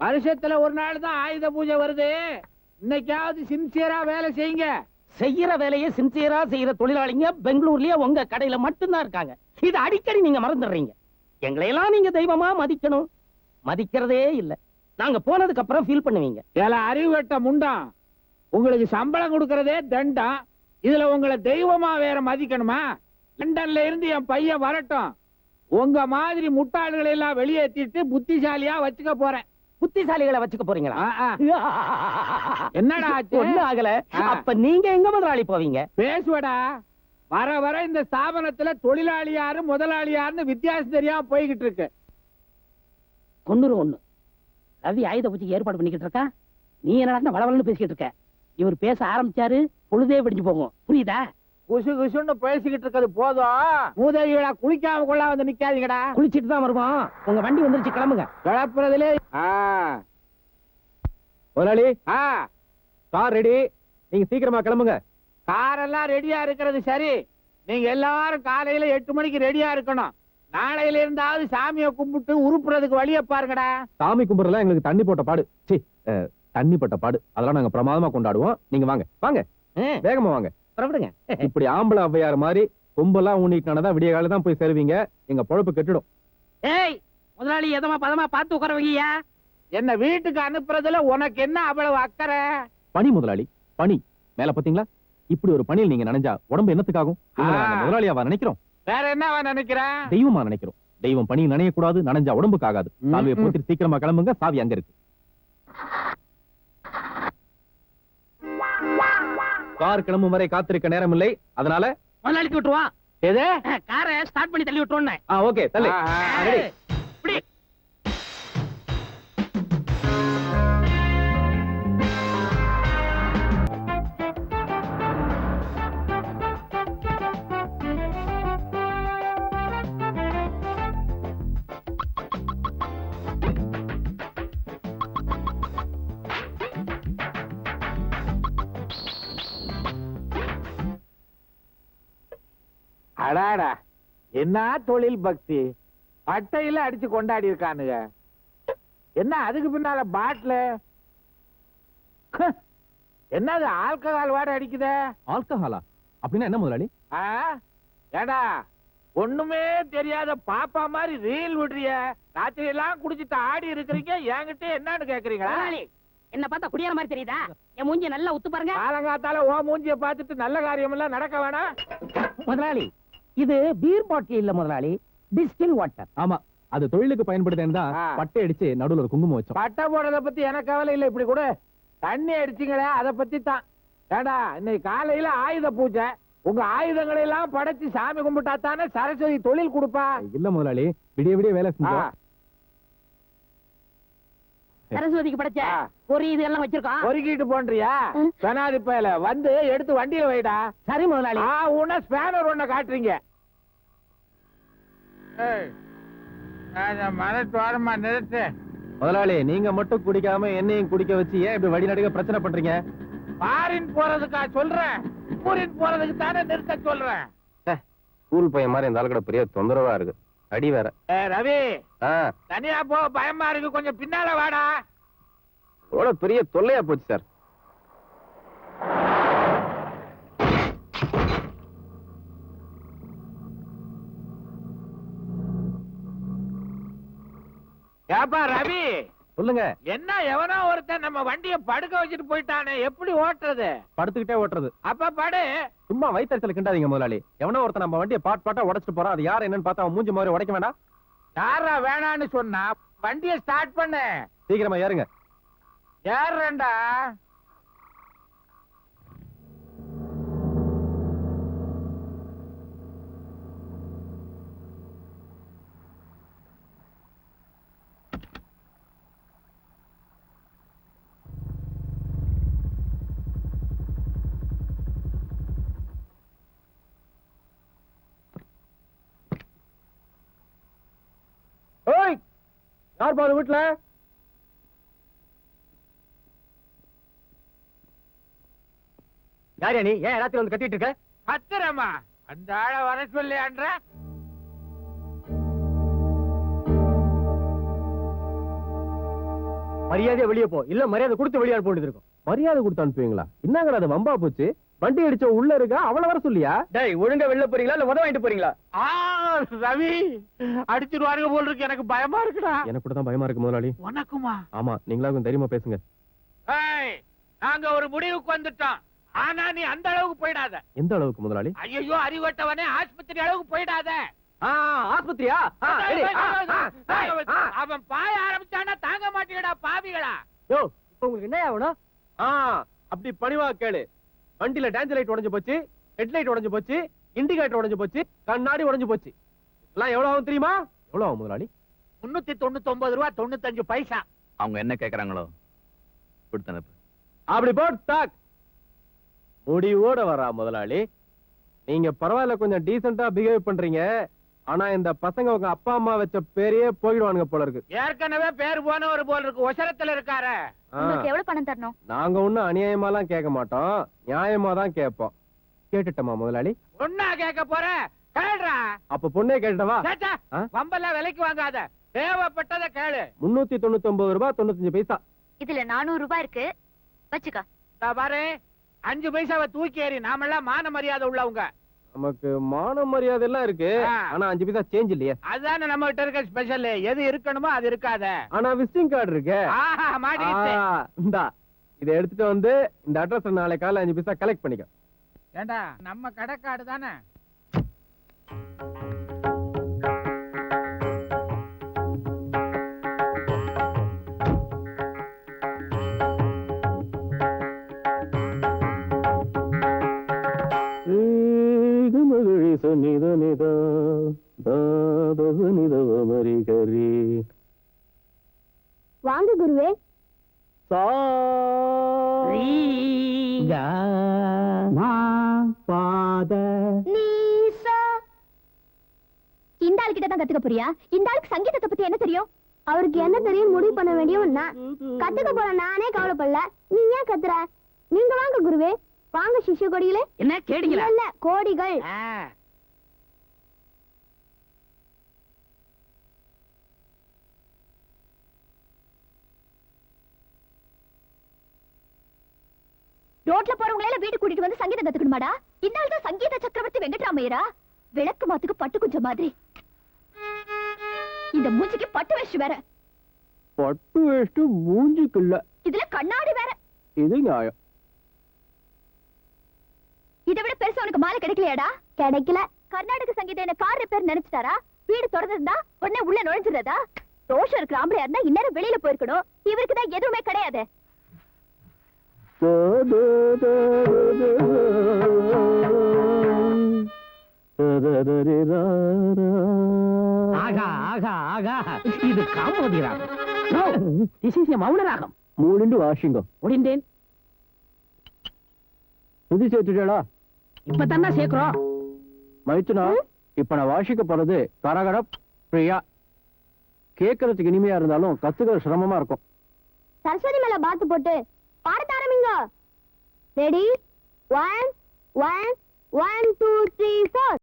வருஷத்துல ஒரு நாள் தான் ஆயுத பூஜை வருது. இன்னைக்காவது சின்சியரா வேலை செய்யுங்க. செய்யற வேலையை சின்சியரா செய்யற தொழிலாளிங்க பெங்களூர்லயே உங்க கடையில மட்டும்தான் இருக்காங்க. இது அடிக்கடி நீங்க மறந்துடுறீங்க. எங்களை எல்லாம் நீங்க தெய்வமா மதிக்கணும்? மதிக்கிறதே இல்ல. நாங்க போனதுக்கு அப்புறம் ஃபீல் பண்ணுவீங்க. ஏல அறிவு வெட்ட முண்டம் உங்களுக்கு சம்பளம் கொடுக்கறதே தண்டம் இதுல உங்களை தெய்வமா வேற மதிக்கணுமா? லண்டன்ல இருந்து என் பையன் வரட்டும். உங்க மாதிரி முட்டாள்களை எல்லாம் வெளியேத்திட்டு புத்திசாலியா வச்சுக்க போறேன். புத்திசாலிகளை வச்சுக்க போறீங்களா. என்னடா ஒண்ணு ஆகல. அப்ப நீங்க எங்க முதலாளி போவீங்க? பேசுவடா. வர வர இந்த ஸ்தாபனத்துல தொழிலாளி யாரு முதலாளி யாருன்னு வித்தியாசம் தெரியாம போய்கிட்டு இருக்கு. கொண்டுரு ஒண்ணு. ரவி ஆயுத பூஜைக்கு ஏற்பாடு பண்ணிக்கிட்டு இருக்கா? நீ என்ன வளவலன்னு பேசிக்கிட்டு இருக்க? இவர் பேச ஆரம்பிச்சாரு பொழுதே விடிஞ்சு போகும். புரியுதா? குசு குசுன்னு பேசிக்கிட்டு இருக்கிறது போதும். மூதவிகளா குளிக்காம கொள்ள வந்து நிக்காதீங்கடா குளிச்சிட்டு தான் வருவோம். உங்க வண்டி வந்துருச்சு கிளம்புங்க. கிளப்புறதுலே முதலாளி ஆ. கார் ரெடி நீங்க சீக்கிரமா கிளம்புங்க. காரெல்லாம் ரெடியா இருக்கிறது சரி. நீங்க எல்லாரும் காலையில எட்டு மணிக்கு ரெடியா இருக்கணும். நாளையில இருந்தாவது சாமியை கும்பிட்டு உருப்புறதுக்கு வழிய பாருங்கடா. சாமி கும்பிடுறதுலாம் எங்களுக்கு தண்ணி போட்ட பாடு. சி தண்ணி போட்ட பாடு. அதெல்லாம் நாங்க பிரமாதமா கொண்டாடுவோம். நீங்க வாங்க. வாங்க. வேகமா வாங்க. புறப்படுங்க. இப்படி ஆம்பளை ஔவையார் மாதிரி கொம்பெல்லாம் ஊனிட்டானதா விடிய காலையில தான் போய் சேருவீங்க. எங்க பொழப்பு கெட்டுடும். ஏய் முதலாளி எதமா பதமா பார்த்து உட்கார என்ன வீட்டுக்கு அனுப்புறதுல உனக்கு என்ன அவ்வளவு அக்கறை? பனி முதலாளி பனி மேல பாத்தீங்களா? இப்படி ஒரு பணியில் நீங்க நினைஞ்சா உடம்பு என்னத்துக்காகும். முதலாளியாவா நினைக்கிறோம். வேற என்னவா நினைக்கிறேன் தெய்வமா நினைக்கிறோம். தெய்வம் பணி நனைய கூடாது நனைஞ்சா உடம்புக்கு ஆகாது. சாவியை ம். போத்திட்டு சீக்கிரமா கிளம்புங்க சாவி அங்க இருக்கு. கார் கிளம்பும் வரை காத்திருக்க நேரம் இல்லை அதனால முதலாளிக்கு விட்டுருவான் எது? காரை ஸ்டார்ட் பண்ணி தள்ளி விட்டுருவோம் ஓகே தள்ளு. அடாடா. என்ன தொழில் பக்தி? பட்டையில அடிச்சு கொண்டாடி இருக்கானுங்க. என்ன அதுக்கு பின்னால பாட்டில்? என்னது ஆல்கஹால் வாட அடிக்குதே? ஆல்கஹாலா? அப்படின்னா என்ன முதலாளி? ஆ? ஏடா ஒண்ணுமே தெரியாத பாப்பா மாதிரி ரீல் விடுறிய. ராத்திரி எல்லாம் குடிச்சிட்டு ஆடி இருக்கிறீங்க என்கிட்ட என்னன்னு கேக்குறீங்களா? முதலாளி என்ன பார்த்தா குடியார மாதிரி தெரியுதா? என் மூஞ்சி நல்லா உத்து பாருங்க. காலங்காத்தால ஓ மூஞ்சிய பார்த்துட்டு நல்ல காரியம் எல்லாம் நடக்க வேணாம். முதலாளி இது பீர் பாட்டில் இல்ல முதலாளி டிஸ்டில் வாட்டர் ஆமா அது தொழிலுக்கு பயன்படுதுன்னு தான். பட்டை அடிச்சு நடுவுல ஒரு குங்குமம் வச்சோம். பட்டை போடுறத பத்தி எனக்கு கவலை இல்ல இப்படி கூட. தண்ணி அடிச்சீங்களே அத பத்தி தான். ஏடா இன்னைக்கு காலையில ஆயுத பூஜை. உங்க ஆயுதங்களை எல்லாம் படைச்சு சாமி கும்பிட்டா தானே சரஸ்வதி தொழில் கொடுப்பா? இல்ல முதலாளி விடிய விடிய வேலை செஞ்சோம். சரஸ்வதிக்கு படைச்ச ஆ. ஒரு இது எல்லாம் வச்சிருக்கோம் பொறுக்கிட்டு போன்றியா. பெனாதி பயல வந்து எடுத்து வண்டியில வைடா. சரி முதலாளி. ஆ உன்ன ஸ்பேனர் ஒண்ண காட்டுறீங்க. மனத்தோரமா நிறுத்து முதலாளி நீங்க மட்டும் குடிக்காம என்னையும் குடிக்க வச்சு ஏன் இப்படி வழி நடுக பிரச்சனை பண்றீங்க? ஃபாரின் போறதுக்கா சொல்றேன். ஊரின் போறதுக்கு தானே நிறுத்த சொல்றேன். ஸ்கூல் பையன் மாதிரி இந்த ஆளுக்கட பெரிய தொந்தரவா இருக்கு. அடி வேற. ரவி தனியா போ பயமா இருக்கு. கொஞ்சம் பின்னால வாடா. பெரிய தொல்லையா போச்சு சார். ஏப்பா ரவி? சொல்லுங்க. என்ன எவனோ ஒருத்தன் நம்ம வண்டிய படுக்க வச்சுட்டு போயிட்டானே எப்படி ஓட்டுறது? படுத்துக்கிட்டே ஓட்டுறது. அப்ப படு. சும்மா வயிற்றுல கிண்டாதீங்க முதலாளி. எவனோ ஒருத்தன் நம்ம வண்டியை பாட் பாட்டா உடைச்சிட்டு போறான். அது யார் என்னன்னு பார்த்தா மூஞ்சி மாதிரி உடைக்க வேண்டாம். யாரா வேணான்னு சொன்னா வண்டிய ஸ்டார்ட் பண்ணு. சீக்கிரமா ஏறுங்க. ஏறேன்டா யார் பாரு வீட்டுல யார் நீ? ஏன் எல்லாத்தையும் வந்து கட்டிட்டு இருக்க? கத்துறமா அந்த ஆள வர சொல்லியான்ற மரியாதையா வெளியே போ. இல்ல மரியாதை கொடுத்து வெளியே அனுப்ப வேண்டியது இருக்கும். மரியாதை கொடுத்து அனுப்புவீங்களா? என்னங்கடா அது வம்பா போச்சு? வண்டி அடிச்ச உள்ள இருக்கா அவள வர சொல்லியா? டேய் ஒழுங்கா வெளில போறீங்களா இல்ல உதவ வாங்கிட்டு போறீங்களா? ஆ ரவி அடிச்சிருவாருங்க போல் இருக்கு எனக்கு பயமா இருக்குடா. எனக்கு கூட தான் பயமா இருக்கு முதலாளி. உனக்குமா? ஆமா நீங்களா கொஞ்சம் தைரியமா பேசுங்க. ஏய் நாங்க ஒரு முடிவுக்கு வந்துட்டோம். ஆனா நீ அந்த அளவுக்கு போயிடாத. எந்த அளவுக்கு முதலாளி? ஐயோ அறிவட்டவனே ஆஸ்பத்திரி அளவுக்கு போயிடாத. ஆ ஆஸ்பத்திரியா. அவன் பாய ஆரம்பிச்சானா தாங்க மாட்டீங்கடா பாவிகளா. யோ இப்போ உங்களுக்கு என்ன ஆகணும் ஆ அப்படி பணிவா கேளு. வண்டியில டேஞ்சர் லைட் உடைஞ்சு போச்சு ஹெட்லைட் உடைஞ்சு போச்சு இண்டிகேட்டர் உடைஞ்சு போச்சு கண்ணாடி உடைஞ்சு போச்சு. எல்லாம் எவ்வளவு ஆகும் தெரியுமா? எவ்வளவு ஆகும் முதலாளி? முன்னூத்தி தொண்ணூத்தி ஒன்பது ரூபா தொண்ணூத்தஞ்சு பைசா. அவங்க என்ன கேக்குறாங்களோ? கொடுத்தனுப்பு அப்படி போட் டாக் முடிவோட வரா முதலாளி. நீங்க பரவாயில்ல கொஞ்சம் டீசெண்டா பிஹேவ் பண்றீங்க. ஆனா இந்த பசங்க உங்க அப்பா அம்மா வச்ச பேரையே போயிடுவானுங்க போல இருக்கு. ஏற்கனவே பேர் போனவர் போல் இருக்கு. ஒசரத்துல இருக்காரு. உங்களுக்கு எவ்வளவு பணம் தரணும்? நாங்க ஒண்ணும் அநியாயமாலாம் கேட்க மாட்டோம். நியாயமா தான் கேட்போம். கேட்டுட்டோமா முதலாளி? ஒன்னா கேட்க போற? கேளுடா. அப்ப பொண்ணே ஆ? வம்பெல்லாம் விலைக்கு வாங்காத. தேவைப்பட்டதை கேளு. முன்னூத்தி தொண்ணூத்தி ஒன்பது ரூபாய் தொண்ணூத்தஞ்சு பைசா. இதுல நானூறு ரூபாய் இருக்கு. வச்சுக்க. பாரு அஞ்சு பைசாவை தூக்கி ஏறி நாமெல்லாம் மான மரியாதை உள்ளவங்க. நமக்கு மான மரியாதை எல்லாம் இருக்கு. ஆனா அஞ்சு பைசா சேஞ்ச் இல்லையே. அதுதானே நம்ம கிட்ட இருக்க ஸ்பெஷல் எது இருக்கணுமோ அது இருக்காத. ஆனா விசிட்டிங் கார்டு இருக்கு. இந்தா இதை எடுத்துட்டு வந்து இந்த அட்ரஸ் நாளை காலைல அஞ்சு பைசா கலெக்ட் பண்ணிக்க. ஏண்டா நம்ம கடைக்காடு தானே? நீசா இந்த ஆள் கிட்ட தான் கத்துக்க போறியா? இந்த ஆளுக்கு சங்கீதத்தை பத்தி என்ன தெரியும்? அவருக்கு என்ன தெரியும்? முடிவு பண்ண வேண்டியவன் நான் கத்துக்க போற நானே கவலைப்படல. நீ ஏன் கத்துற? நீங்க வாங்க குருவே. வாங்க சிஷ்ய கொடிகளே என்ன இல்ல கேடிங்களா இல்ல கோடிகள். ரோட்ல போறவங்கள எல்லாம் வீட்டுக்கு கூட்டிட்டு வந்து சங்கீதம் கத்துக்கணுமாடா? இந்த ஆள் தான் சங்கீத சக்கரவர்த்தி வெங்கட்ராமையரா விளக்கு மாத்துக்கு பட்டு குஞ்சம் மாதிரி. இந்த மூஞ்சிக்கு பட்டு வேஷ்டி வேற. பட்டு வேஷ்டு மூஞ்சிக்கு இல்ல. இதுல கண்ணாடி வேற. இது நியாயம். இதை விட பெருசா உனக்கு மாலை கிடைக்கலையாடா? கிடைக்கல. கர்நாடக சங்கீதம் என்ன கார் ரிப்பேர் நினைச்சிட்டாரா? வீடு திறந்திருந்தா உடனே உள்ள நுழைஞ்சிருந்தா தோஷம் இருக்கிற ஆம்பளையா இருந்தா இந்நேரம் வெளியில போயிருக்கணும். இவருக்கு தான் எதுவுமே கிடையாது. ஆகா ஆகா ஆகா. இது காமோதி ராகம் திஸ் இஸ் மௌன ராகம் மூணுண்டு வாஷிங்க முடிந்தேன் புது சேர்த்துட்டா இப்பதானே சேர்க்கிறோம். மைத்துனா இப்ப நான் வாசிக்க போறது கரகர பிரியா. கேட்கறதுக்கு இனிமையா இருந்தாலும் கத்துக்கிற சிரமமா இருக்கும். சரஸ்வதி மேல பாத்து போட்டு பாடத்த ready one one one two three four